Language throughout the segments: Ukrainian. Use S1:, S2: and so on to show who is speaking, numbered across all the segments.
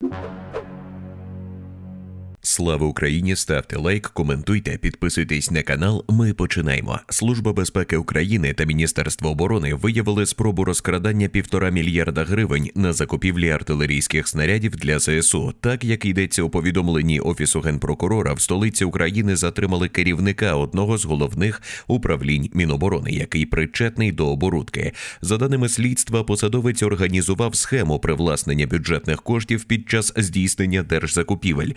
S1: you Слава Україні! Ставте лайк, коментуйте, підписуйтесь на канал. Ми починаємо. Служба безпеки України та Міністерство оборони виявили спробу розкрадання півтора мільярда гривень на закупівлі артилерійських снарядів для ЗСУ. Так як йдеться у повідомленні офісу генпрокурора, в столиці України затримали керівника одного з головних управлінь Міноборони, який причетний до оборудки. За даними слідства, посадовець організував схему привласнення бюджетних коштів під час здійснення держзакупівель.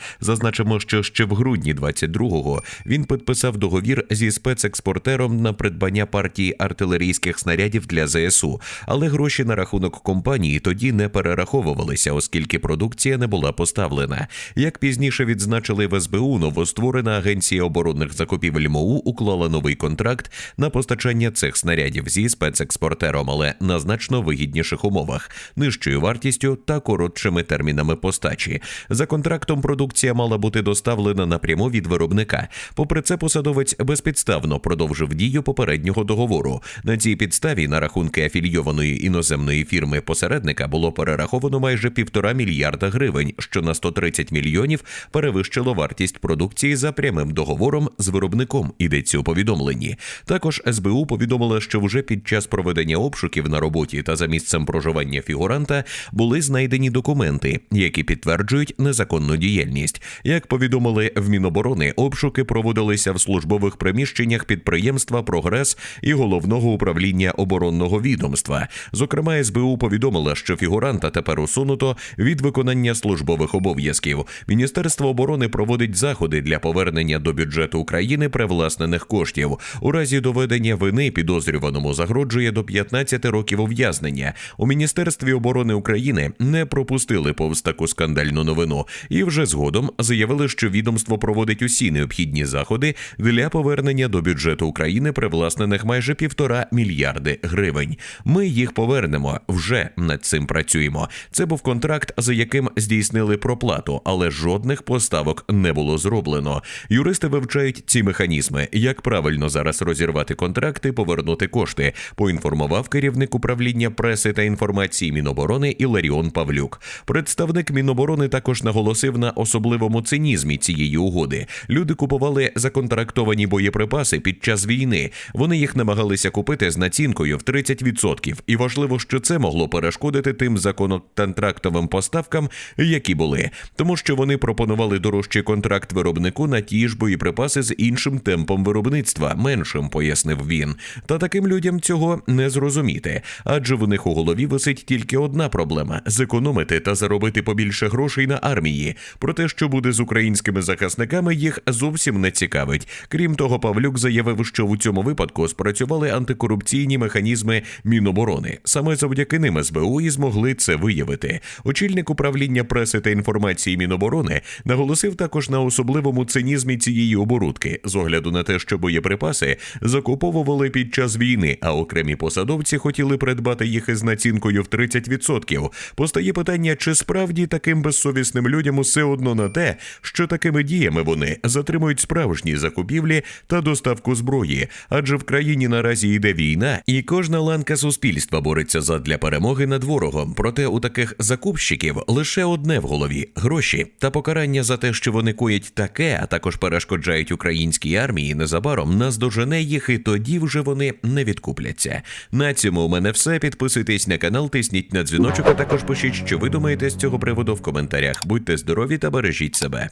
S1: Зазначимо, що ще в грудні 22-го він підписав договір зі спецекспортером на придбання партії артилерійських снарядів для ЗСУ, але гроші на рахунок компанії тоді не перераховувалися, оскільки продукція не була поставлена. Як пізніше відзначили в СБУ, новостворена агенція оборонних закупівель МОУ уклала новий контракт на постачання цих снарядів зі спецекспортером, але на значно вигідніших умовах, нижчою вартістю та коротшими термінами постачі. За контрактом продукція мала бути доставлена напряму від виробника. Попри це, посадовець безпідставно продовжив дію попереднього договору. На цій підставі на рахунки афільйованої іноземної фірми посередника було перераховано майже півтора мільярда гривень, що на 130 мільйонів перевищило вартість продукції за прямим договором з виробником. Йдеться у повідомленні. Також СБУ повідомила, що вже під час проведення обшуків на роботі та за місцем проживання фігуранта були знайдені документи, які підтверджують незаконну діяльність. Як повідомили в Міноборони, обшуки проводилися в службових приміщеннях підприємства Прогрес і головного управління оборонного відомства. Зокрема, СБУ повідомила, що фігуранта тепер усунуто від виконання службових обов'язків. Міністерство оборони проводить заходи для повернення до бюджету України привласнених коштів. У разі доведення вини підозрюваному загрожує до 15 років ув'язнення. У міністерстві оборони України не пропустили повз таку скандальну новину і вже згодом заявили, що відомство проводить усі необхідні заходи для повернення до бюджету України привласнених майже півтора мільярди гривень. Ми їх повернемо вже над цим працюємо. Це був контракт, за яким здійснили проплату, але жодних поставок не було зроблено. Юристи вивчають ці механізми, як правильно зараз розірвати контракти, повернути кошти. Поінформував керівник управління преси та інформації Міноборони Іларіон Павлюк. Представник Міноборони також наголосив на особливому цинізмі цієї угоди. Люди купували законтрактовані боєприпаси під час війни. Вони їх намагалися купити з націнкою в 30%. І важливо, що це могло перешкодити тим законтрактовим поставкам, які були, тому що вони пропонували дорожчий контракт виробнику на ті ж боєприпаси з іншим темпом виробництва, меншим, пояснив він. Та таким людям цього не зрозуміти, адже в них у голові висить тільки одна проблема: зекономити та заробити побільше грошей на армії. Про те, що буде з українськими захисниками, їх зовсім не цікавить. Крім того, Павлюк заявив, що у цьому випадку спрацювали антикорупційні механізми Міноборони. Саме завдяки ним СБУ і змогли це виявити. Очільник управління преси та інформації Міноборони наголосив також на особливому цинізмі цієї оборудки з огляду на те, що боєприпаси закуповували під час війни, а окремі посадовці хотіли придбати їх із націнкою в 30%. Постає питання, чи справді таким безсовісним людям усе одно на те, що такими діями вони затримують справжні закупівлі та доставку зброї, адже в країні наразі йде війна, і кожна ланка суспільства бореться задля перемоги над ворогом. Проте у таких закупщиків лише одне в голові гроші та покарання за те, що вони коять таке, а також перешкоджають українській армії. Незабаром наздожене їх, і тоді вже вони не відкупляться. На цьому у мене все. Підписуйтесь на канал, тисніть на дзвіночок, а також пишіть, що ви думаєте з цього приводу в коментарях. Будьте здорові та бережіть себе.